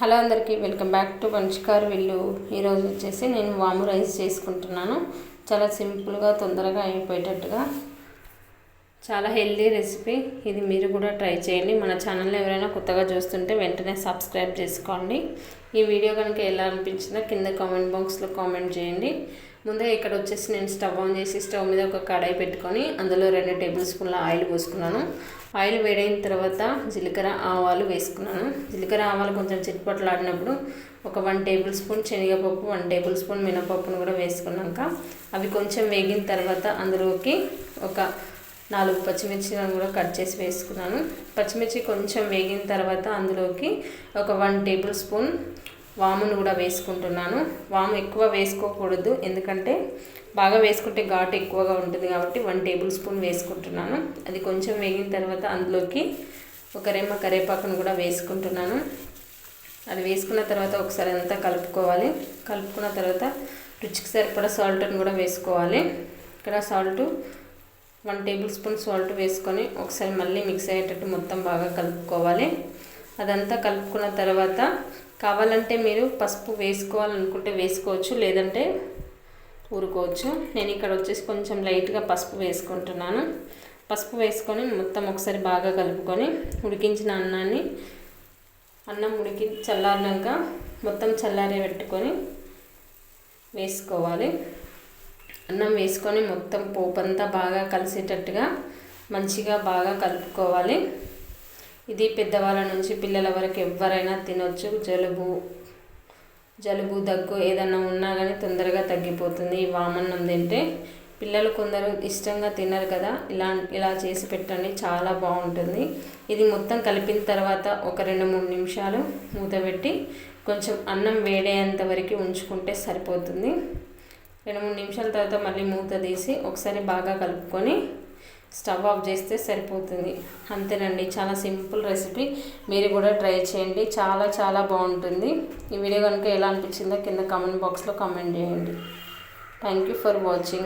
Hello అందరికీ welcome back to వంశకార్ విల్లు. ఈరోజు వచ్చేసి నేను వాము రైస్ చేసుకుంటున్నాను. చాలా సింపుల్గా తొందరగా అయిపోయేటట్టుగా చాలా హెల్దీ రెసిపీ. ఇది మీరు కూడా ట్రై చేయండి. మన ఛానల్ని ఎవరైనా కొత్తగా చూస్తుంటే వెంటనే సబ్స్క్రైబ్ చేసుకోండి. ఈ వీడియో కనుక ఎలా అనిపించిందో కింద కామెంట్ బాక్స్లో కామెంట్ చేయండి. ముందుగా ఇక్కడ వచ్చేసి నేను స్టవ్ ఆన్ చేసి స్టవ్ మీద ఒక కడాయి పెట్టుకొని అందులో రెండు టేబుల్ స్పూన్ల ఆయిల్ పోసుకున్నాను. ఆయిల్ వేడైన తర్వాత జీలకర్ర ఆవాలు వేసుకున్నాను. జీలకర్ర ఆవాలు కొంచెం చిట్పట్లాడినప్పుడు ఒక వన్ టేబుల్ స్పూన్ శనగపప్పు వన్ టేబుల్ స్పూన్ మినపప్పును కూడా వేసుకున్నాక అవి కొంచెం వేగిన తర్వాత అందులోకి ఒక నాలుగు పచ్చిమిర్చిలను కూడా కట్ చేసి వేసుకున్నాను. పచ్చిమిర్చి కొంచెం వేగిన తర్వాత అందులోకి ఒక వన్ టేబుల్ స్పూన్ వామును కూడా వేసుకుంటున్నాను. వాము ఎక్కువ వేసుకోకూడదు ఎందుకంటే బాగా వేసుకుంటే ఘాటు ఎక్కువగా ఉంటుంది కాబట్టి వన్ టేబుల్ స్పూన్ వేసుకుంటున్నాను. అది కొంచెం వేగిన తర్వాత అందులోకి ఒక రెమ్మ కరివేపాకును కూడా వేసుకుంటున్నాను. అది వేసుకున్న తర్వాత ఒకసారి అంతా కలుపుకోవాలి. కలుపుకున్న తర్వాత రుచికి సరిపడా సాల్ట్ని కూడా వేసుకోవాలి. ఇక్కడ salt one tablespoon salt వేసుకొని ఒకసారి మళ్ళీ మిక్స్ అయ్యేటట్టు మొత్తం బాగా కలుపుకోవాలి. అదంతా కలుపుకున్న తర్వాత కావాలంటే మీరు పసుపు వేసుకోవాలనుకుంటే వేసుకోవచ్చు లేదంటే ఊరుకోవచ్చు. నేను ఇక్కడ వచ్చేసి కొంచెం లైట్గా పసుపు వేసుకుంటున్నాను. పసుపు వేసుకొని మొత్తం ఒకసారి బాగా కలుపుకొని ఉడికించిన అన్నాన్ని అన్నం ఉడికి చల్లారినాక మొత్తం చల్లారే పెట్టుకొని వేసుకోవాలి. అన్నం వేసుకొని మొత్తం పోపంతా బాగా కలిసేటట్టుగా మంచిగా బాగా కలుపుకోవాలి. ఇది పెద్దవాళ్ళ నుంచి పిల్లల వరకు ఎవరైనా తినొచ్చు. జలుబు జలుబు దగ్గు ఏదన్నా ఉన్నా కానీ తొందరగా తగ్గిపోతుంది ఈ వామన్నం తింటే. పిల్లలు కొందరు ఇష్టంగా తినరు కదా ఇలా ఇలా చేసి పెట్టండి చాలా బాగుంటుంది. ఇది మొత్తం కలిపిన తర్వాత ఒక రెండు మూడు నిమిషాలు మూత పెట్టి కొంచెం అన్నం వేడేంత వరకు ఉంచుకుంటే సరిపోతుంది. రెండు మూడు నిమిషాల తర్వాత మళ్ళీ మూత తీసి ఒకసారి బాగా కలుపుకొని స్టవ్ ఆఫ్ చేస్తే సరిపోతుంది. అంతేనండి చాలా సింపుల్ రెసిపీ. మీరు కూడా ట్రై చేయండి. చాలా చాలా బాగుంటుంది. ఈ వీడియో కనుక ఎలా అనిపించిందో కింద కామెంట్ బాక్స్లో కామెంట్ చేయండి. Thank you for watching